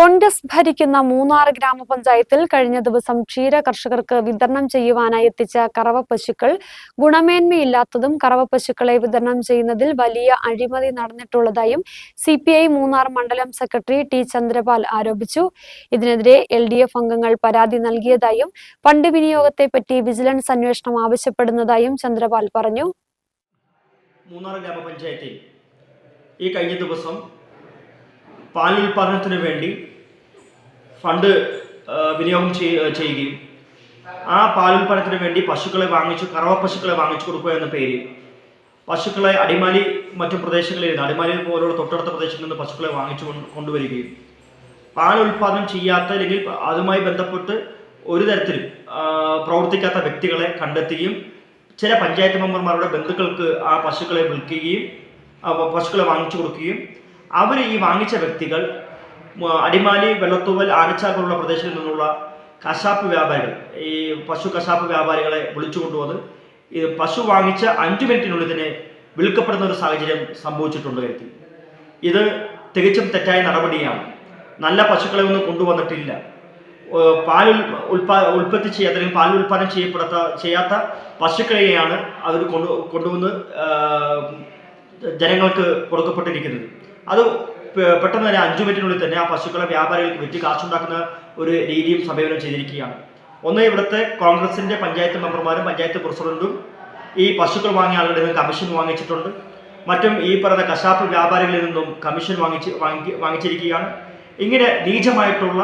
കോൺഗ്രസ് ഭരിക്കുന്ന മൂന്നാർ ഗ്രാമപഞ്ചായത്തിൽ കഴിഞ്ഞ ദിവസം ക്ഷീര കർഷകർക്ക് വിതരണം ചെയ്യുവാനായി എത്തിച്ച കറവ പശുക്കൾ ഗുണമേന്മയില്ലാത്തതും കറവ പശുക്കളെ വിതരണം ചെയ്യുന്നതിൽ വലിയ അഴിമതി നടന്നിട്ടുള്ളതായും സി മൂന്നാർ മണ്ഡലം സെക്രട്ടറി ടി ചന്ദ്രപാൽ ആരോപിച്ചു. ഇതിനെതിരെ എൽ അംഗങ്ങൾ പരാതി നൽകിയതായും ഫണ്ട് വിനിയോഗത്തെപ്പറ്റി വിജിലൻസ് അന്വേഷണം ആവശ്യപ്പെടുന്നതായും ചന്ദ്രപാൽ പറഞ്ഞു. മൂന്നാർ ഗ്രാമപഞ്ചായത്തിൽ ഈ കഴിഞ്ഞ ദിവസം പാൽ ഉൽപാദനത്തിന് വേണ്ടി ഫണ്ട് വിനിയോഗം ചെയ്യുകയും ആ പാൽ ഉൽപ്പാദനത്തിന് വേണ്ടി പശുക്കളെ വാങ്ങിച്ചു കറവ പശുക്കളെ വാങ്ങിച്ചു കൊടുക്കുക എന്ന പേരിൽ പശുക്കളെ അടിമാലി മറ്റു പ്രദേശങ്ങളിൽ നിന്ന് അടിമാലി പോലുള്ള തൊട്ടടുത്ത പ്രദേശങ്ങളിൽ നിന്ന് പശുക്കളെ വാങ്ങിച്ചു കൊണ്ടുവരികയും പാൽ ഉൽപാദനം ചെയ്യാത്ത അല്ലെങ്കിൽ അതുമായി ബന്ധപ്പെട്ട് ഒരു തരത്തിലും പ്രവർത്തിക്കാത്ത വ്യക്തികളെ കണ്ടെത്തുകയും ചില പഞ്ചായത്ത് മെമ്പർമാരുടെ ബന്ധുക്കൾക്ക് ആ പശുക്കളെ വിൽക്കുകയും പശുക്കളെ വാങ്ങിച്ചു കൊടുക്കുകയും അവർ ഈ വാങ്ങിച്ച വ്യക്തികൾ അടിമാലി വെള്ളത്തൂവൽ ആനച്ചാൽ പോലുള്ള പ്രദേശങ്ങളിൽ നിന്നുള്ള കശാപ്പ് വ്യാപാരികൾ ഈ പശു കശാപ്പ് വ്യാപാരികളെ വിളിച്ചു കൊണ്ടുവന്ന് ഈ പശു വാങ്ങിച്ച അഞ്ചു മിനിറ്റിനുള്ളിൽ തന്നെ വിൽക്കപ്പെടുന്ന ഒരു സാഹചര്യം സംഭവിച്ചിട്ടുണ്ട് കരുതി. ഇത് തികച്ചും തെറ്റായ നടപടിയാണ്. നല്ല പശുക്കളെ ഒന്നും കൊണ്ടുവന്നിട്ടില്ല. പാൽ ഉൽ- ഉൽപാ ഉൽപ്പത്തി ചെയ്യാത്ത അല്ലെങ്കിൽ പാൽ ഉൽപ്പാദനം ചെയ്യപ്പെടാത്ത ചെയ്യാത്ത പശുക്കളെയാണ് അവർ കൊണ്ടു കൊണ്ടുവന്ന് ജനങ്ങൾക്ക് കൊടുക്കപ്പെട്ടിരിക്കുന്നത്. അത് പെട്ടെന്ന് തന്നെ അഞ്ചു മിനിറ്റിനുള്ളിൽ തന്നെ ആ പശുക്കളെ വ്യാപാരികൾക്ക് വിറ്റ് കാശുണ്ടാക്കുന്ന ഒരു രീതിയും സമീപനം ചെയ്തിരിക്കുകയാണ്. ഒന്ന് ഇവിടുത്തെ കോൺഗ്രസിന്റെ പഞ്ചായത്ത് മെമ്പർമാരും പഞ്ചായത്ത് പ്രസിഡന്റും ഈ പശുക്കൾ വാങ്ങിയ ആളുകളിൽ നിന്ന് കമ്മീഷൻ വാങ്ങിച്ചിട്ടുണ്ട്. മറ്റും ഈ പറയുന്ന കശാപ്പ് വ്യാപാരികളിൽ നിന്നും കമ്മീഷൻ വാങ്ങിച്ച് വാങ്ങി വാങ്ങിച്ചിരിക്കുകയാണ്. ഇങ്ങനെ നീചമായിട്ടുള്ള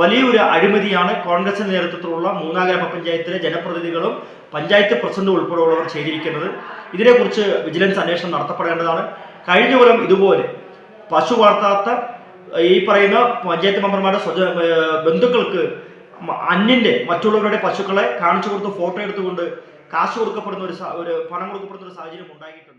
വലിയൊരു അഴിമതിയാണ് കോൺഗ്രസിന്റെ നേതൃത്വത്തിലുള്ള മൂന്നാം ഗ്രാമപഞ്ചായത്തിലെ ജനപ്രതിനിധികളും പഞ്ചായത്ത് പ്രസിഡന്റും ഉൾപ്പെടെയുള്ളവർ ചെയ്തിരിക്കുന്നത്. ഇതിനെക്കുറിച്ച് വിജിലൻസ് അന്വേഷണം നടത്തപ്പെടേണ്ടതാണ്. കഴിഞ്ഞ കൊല്ലം ഇതുപോലെ പശു വളർത്താത്ത ഈ പറയുന്ന പഞ്ചായത്ത് മെമ്പർമാരുടെ സ്വജ ബന്ധുക്കൾക്ക് അന്യന്റെ മറ്റുള്ളവരുടെ പശുക്കളെ കാണിച്ചു കൊടുത്ത് ഫോട്ടോ എടുത്തുകൊണ്ട് കാശ് കൊടുക്കപ്പെടുന്ന ഒരു ഒരു പണം കൊടുക്കപ്പെടുന്ന ഒരു സാഹചര്യം ഉണ്ടായിട്ടുണ്ട്.